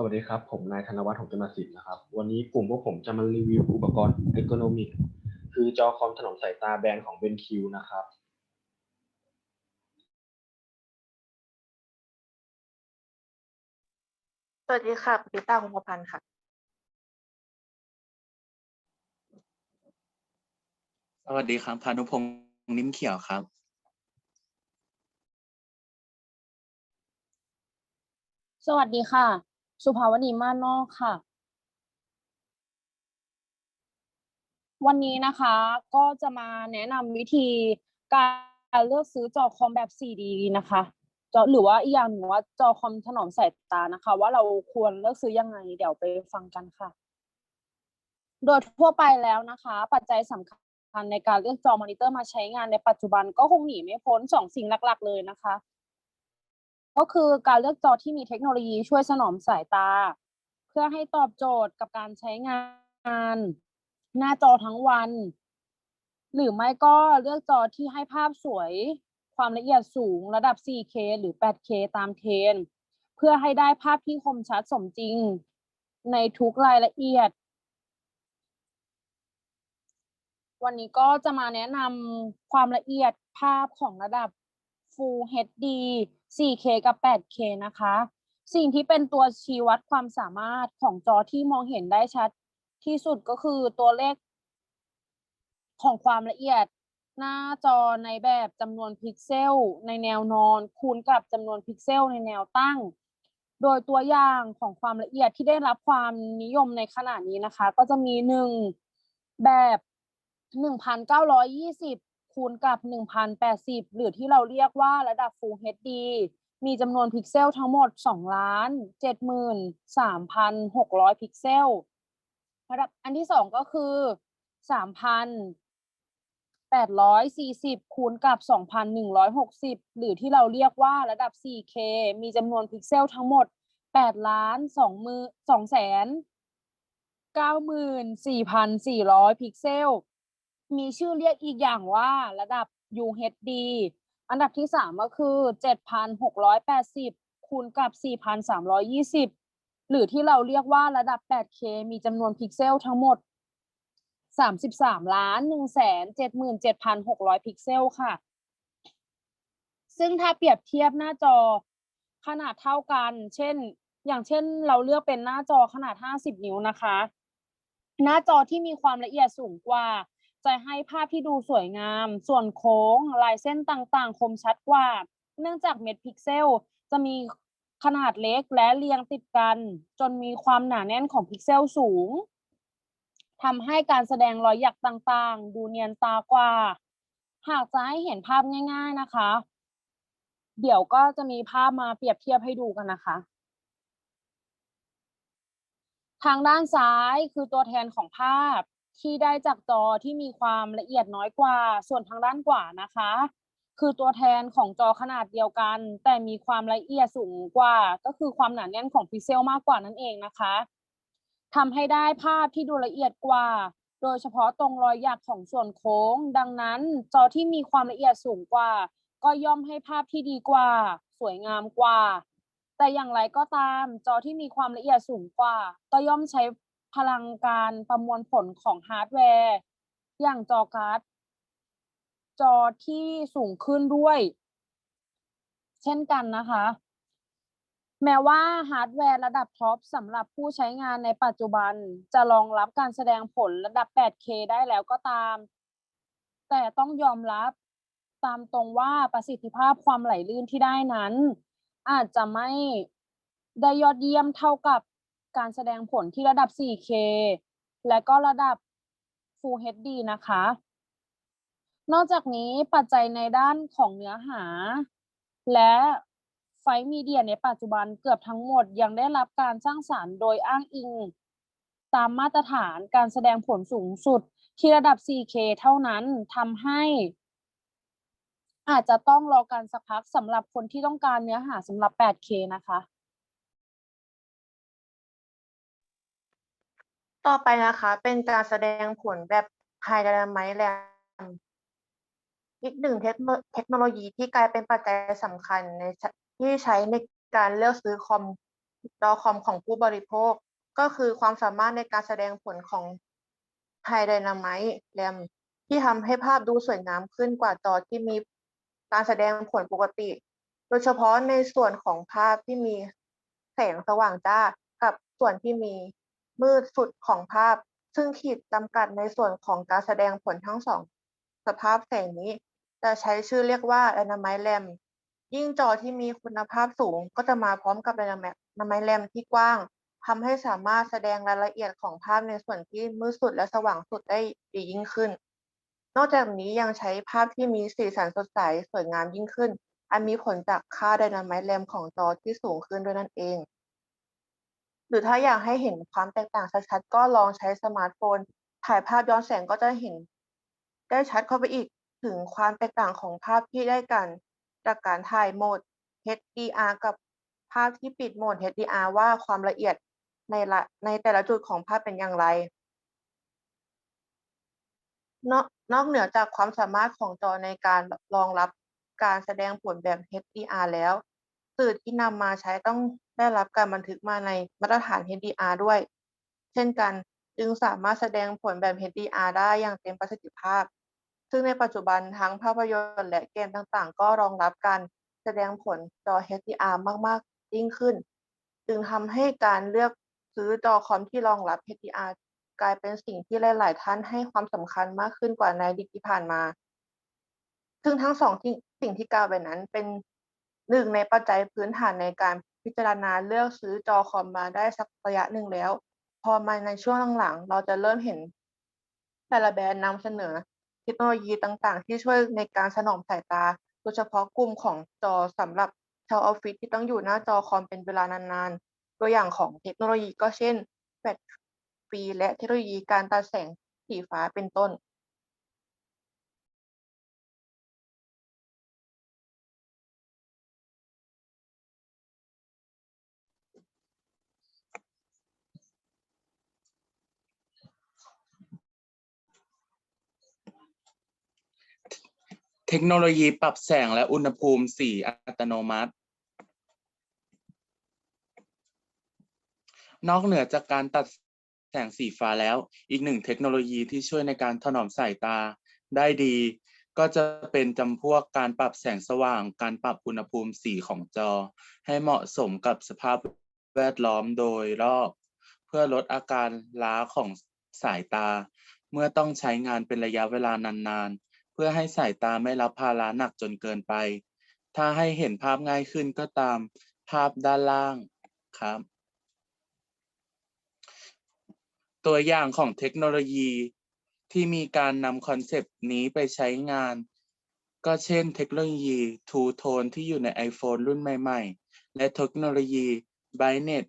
สวัสดีครับ ผมนายธนวัฒน์หงส์จมาสิทธิ์นะครับ วันนี้กลุ่มพวกผมจะมารีวิวอุปกรณ์ Ergonomic คือจอคอมถนอมสายตาแบรนด์ของ BenQ นะครับ สวัสดีค่ะปริต้าคงกระพันธ์ค่ะ สวัสดีครับพานุพงศ์นิ่มเขียวครับ สวัสดีค่ะ สุภาวดีมานนอกค่ะ วันนี้นะคะก็จะมาแนะนำวิธีการเลือกซื้อจอคอมแบบ 4D นะคะจอหรือว่าอีกอย่างหนึ่งว่าจอคอมถนอมสายตานะคะ ว่าเราควรเลือกซื้อยังไง เดี๋ยวไปฟังกันค่ะ โดยทั่วไปแล้วนะคะ ปัจจัยสำคัญในการเลือกจอมอนิเตอร์มาใช้งานในปัจจุบันก็คงหนีไม่พ้นสองสิ่งหลัก ๆ เลยนะคะ ก็คือการเลือกจอที่มีเทคโนโลยีช่วยสนอมสายตา เพื่อให้ตอบโจทย์กับการใช้งาน หน้าจอทั้งวัน หรือไม่ก็เลือกจอที่ให้ภาพสวยความละเอียดสูงระดับ 4K หรือ 8K ตามเทรนเพื่อให้ได้ภาพที่คมชัดสมจริง ในทุกรายละเอียด วันนี้ก็จะมาแนะนำความละเอียดภาพของระดับ Full HD 4K กับ 8K นะคะ สิ่งที่เป็นตัวชี้วัดความสามารถของจอที่มองเห็นได้ชัดที่สุดก็คือตัวเลขของความละเอียดหน้าจอในแบบจำนวนพิกเซล ในแนวนอนคูณกับจำนวนพิกเซล ในแนวตั้ง โดยตัวอย่างของความละเอียดที่ได้รับความนิยมในขณะนี้นะคะ ก็จะมีหนึ่งแบบ 1,920 คูณกับ 1,080 หรือที่เราเรียกว่าระดับ Full HD มีจำนวนพิกเซลทั้งหมด 2 ล้าน 73,600 พิกเซล ระดับอันที่สองก็คือ 3,840 คูณกับ 2,160 หรือที่เราเรียกว่าระดับ 4K มีจำนวนพิกเซลทั้งหมด 8 ล้าน2มือ2แสน94,400 พิกเซล มีชื่อเรียกอีกอย่างว่าระดับ UHD อันดับที่สามก็คือ 7,680 คูณกับ 4,320 หรือที่เราเรียกว่าระดับ 8K มีจำนวนพิกเซลทั้งหมด 33ล้าน1แสน77,600 พิกเซลค่ะ ซึ่งถ้าเปรียบเทียบหน้าจอขนาดเท่ากัน เช่น อย่างเช่นเราเลือกเป็นหน้าจอขนาด 50 นิ้วนะคะ หน้าจอที่มีความละเอียดสูงกว่า จะให้ภาพที่ดูสวยงาม ส่วนโค้งลายเส้นต่างๆ คมชัดกว่า เนื่องจากเม็ดพิกเซล จะมีขนาดเล็กและเรียงติดกัน จนมีความหนาแน่นของพิกเซลสูงทำให้การแสดงรอยหยักต่างๆ ดูเนียนตากว่า หากจะให้เห็นภาพง่าย ๆนะคะ เดี๋ยวก็จะมีภาพมาเปรียบเทียบให้ดูกันนะคะทางด้านซ้ายคือตัวแทนของภาพ ที่ได้จากจอที่มีความละเอียดน้อยกว่า ส่วนทางด้านขวานะคะ คือตัวแทนของจอขนาดเดียวกัน แต่มีความละเอียดสูงกว่า ก็คือความหนาแน่นของพิกเซลมากกว่านั่นเองนะคะทำให้ได้ภาพที่ดูละเอียดกว่า โดยเฉพาะตรงรอยหยักของส่วนโค้ง ดังนั้นจอที่มีความละเอียดสูงกว่า ก็ย่อมให้ภาพที่ดีกว่า สวยงามกว่าแต่อย่างไรก็ตามจอที่มีความละเอียดสูงกว่า ก็ย่อมใช้ พลังการประมวลผลของฮาร์ดแวร์ อย่างจอการ์ดจอที่สูงขึ้นด้วย เช่นกันนะคะ แม้ว่าฮาร์ดแวร์ระดับท็อปสำหรับผู้ใช้งานในปัจจุบันจะรองรับการแสดงผลระดับ 8K ได้แล้วก็ตาม แต่ต้องยอมรับตามตรงว่าประสิทธิภาพความไหลลื่นที่ได้นั้น อาจจะไม่ได้ยอดเยี่ยมเท่ากับ การแสดงผลที่ระดับ 4K และก็ระดับ Full HD นะคะ นอกจากนี้ปัจจัยในด้านของเนื้อหา และไฟมีเดียในปัจจุบันเกือบทั้งหมดยังได้รับการสร้างสารรค์โดยอ้างอิง ตามมาตรฐานการแสดงผลสูงสุดที่ระดับ 4K เท่านั้นทำให้อาจจะต้องรอการสักพักสำหรับคนที่ต้องการเนื้อหาสำหรับ 8K นะคะ ต่อไปนะคะ เป็นการแสดงผลแบบ High Dynamic RAM อีกหนึ่งเทคโนโลยีที่กลายเป็นปัจจัยสำคัญในที่ใช้ในการเลือกซื้อคอมจอคอมของผู้บริโภค ก็คือความสามารถในการแสดงผลของ High Dynamic RAM ที่ทำให้ภาพดูสวยงามขึ้นกว่าจอที่มีการแสดงผลปกติ โดยเฉพาะในส่วนของภาพที่มีแสงสว่างจ้ากับส่วนที่มี มืดสุดของภาพ ซึ่งขีดจำกัดในส่วนของการแสดงผลทั้งสองสภาพแสงนี้ จะใช้ชื่อเรียกว่า Dynamic RAM ยิ่งจอที่มีคุณภาพสูงก็จะมาพร้อมกับ Dynamic Dynamic RAM ที่กว้างทำให้สามารถแสดงรายละเอียดของภาพในส่วนที่มืดสุดและสว่างสุดได้ดียิ่งขึ้น นอกจากนี้ยังใช้ภาพที่มีสีสันสดใสสวยงามยิ่งขึ้น อันมีผลจากค่า Dynamic RAM ของจอที่สูงขึ้นด้วยนั่นเอง หรือถ้าอยากให้เห็นความแตกต่างชัดๆ ก็ลองใช้สมาร์ทโฟน ถ่ายภาพย้อนแสงก็จะเห็น ได้ชัดเข้าไปอีกถึงความแตกต่างของภาพที่ได้กัน จากการถ่ายโหมด HDR กับภาพที่ปิดโหมด HDR ว่าความละเอียดในละในแต่ละจุดของภาพเป็นอย่างไร นอกนอกเหนือจากความสามารถของจอในการรองรับการแสดงผลแบบ HDR แล้ว สื่อที่นำมาใช้ต้องได้รับการบันทึกมาในมาตรฐาน HDR ด้วย เช่นกันจึงสามารถแสดงผลแบบ HDR ได้อย่างเต็มประสิทธิภาพ ซึ่งในปัจจุบันทั้งภาพยนตร์และเกมต่างๆ ก็รองรับการแสดงผลจอ HDR มากๆ ยิ่งขึ้น จึงทำให้การเลือกซื้อจอคอมที่รองรับ HDR กลายเป็นสิ่งที่หลาย ๆ ท่านให้ความสำคัญมากขึ้นกว่าในอดีตที่ผ่านมา ซึ่งทั้งสองสิ่งที่กล่าวไปนั้นเป็น หนึ่งในปัจจัยพื้นฐานในการพิจารณาเลือกซื้อจอคอมมาได้สักระยะหนึ่งแล้ว พอมาในช่วงหลังๆ เราจะเริ่มเห็นแต่ละแบรนด์นำเสนอ เทคโนโลยีต่างๆ ที่ช่วยในการสนองสายตา โดยเฉพาะกลุ่มของจอสำหรับชาวออฟฟิศที่ต้องอยู่หน้าจอคอมเป็นเวลานานๆ ตัวอย่างของเทคโนโลยีก็เช่นแฟลชฟรีและเทคโนโลยีการตัดแสงสีฟ้าเป็นต้น เทคโนโลยีปรับแสงและอุณหภูมิสีอัตโนมัติ นอกเหนือจากการตัดแสงสีฟ้าแล้ว อีกหนึ่งเทคโนโลยีที่ช่วยในการถนอมสายตาได้ดี ก็จะเป็นจำพวกการปรับแสงสว่าง การปรับอุณหภูมิสีของจอ ให้เหมาะสมกับสภาพแวดล้อมโดยรอบ เพื่อลดอาการล้าของสายตา เมื่อต้องใช้งานเป็นระยะเวลานานๆ พื่อให้สายตาไม่รับภาระหนักจนเกินไป ถ้าให้เห็นภาพง่ายขึ้นก็ตามภาพด้านล่างครับ ตัวอย่างของเทคโนโลยีที่มีการนำคอนเซปต์นี้ไปใช้งาน ก็เช่นเทคโนโลยี Two Tone ที่อยู่ใน iPhone รุ่นใหม่ ๆ และเทคโนโลยี Brightness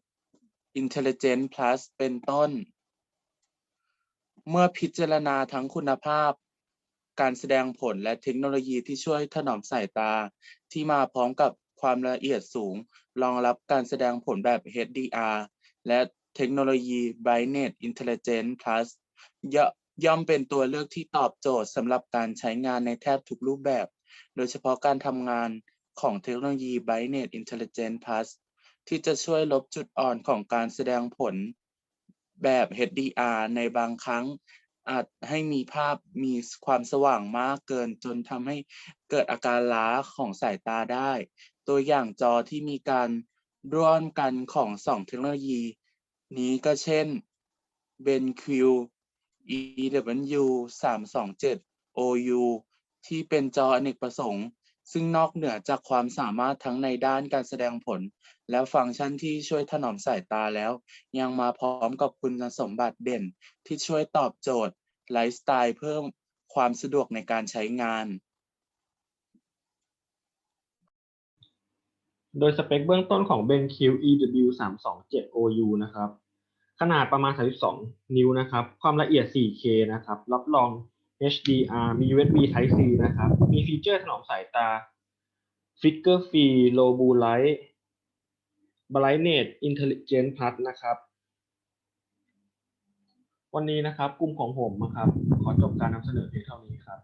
Intelligent Plus เป็นต้น เมื่อพิจารณาทั้งคุณภาพ การแสดงผลและเทคโนโลยีที่ช่วยถนอมสายตา ที่มาพร้อมกับความละเอียดสูง รองรับการแสดงผลแบบ HDR และเทคโนโลยี Brightness Intelligent Plus ย่อย่อมเป็นตัวเลือกที่ตอบโจทย์สำหรับการใช้งานในแทบทุกรูปแบบ โดยเฉพาะการทำงานของเทคโนโลยี Brightness Intelligent Plus ที่จะช่วยลบจุดอ่อนของการแสดงผลแบบ HDR ในบางครั้ง อาจให้มีภาพมีความสว่างมากเกิน จนทำให้เกิดอาการล้าของสายตาได้ ตัวอย่างจอที่มีการร่วมกันของสองเทคโนโลยี นี้ก็เช่น BenQ EW 327 OU ที่เป็นจออเนกประสงค์ ซึ่งนอกเหนือจากความสามารถทั้งในด้านการแสดงผล และฟังก์ชันที่ช่วยถนอมสายตาแล้ว ยังมาพร้อมกับคุณสมบัติเด่นที่ช่วยตอบโจทย์ ไลฟ์สไตล์เพิ่มความสะดวกในการใช้งาน โดยสเปคเบื้องต้นของ BenQ EW 327 OU นะครับ ขนาดประมาณ 32 นิ้วนะครับ ความละเอียด 4K นะครับ รับรอง HDR มี USB Type C นะครับ มีฟีเจอร์ถนอมสายตา Flicker Free Low Blue Light Brightness Intelligent Plus นะครับ วันนี้นะครับ กลุ่มของผมนะครับ ขอจบการนำเสนอเพียงเท่านี้ครับ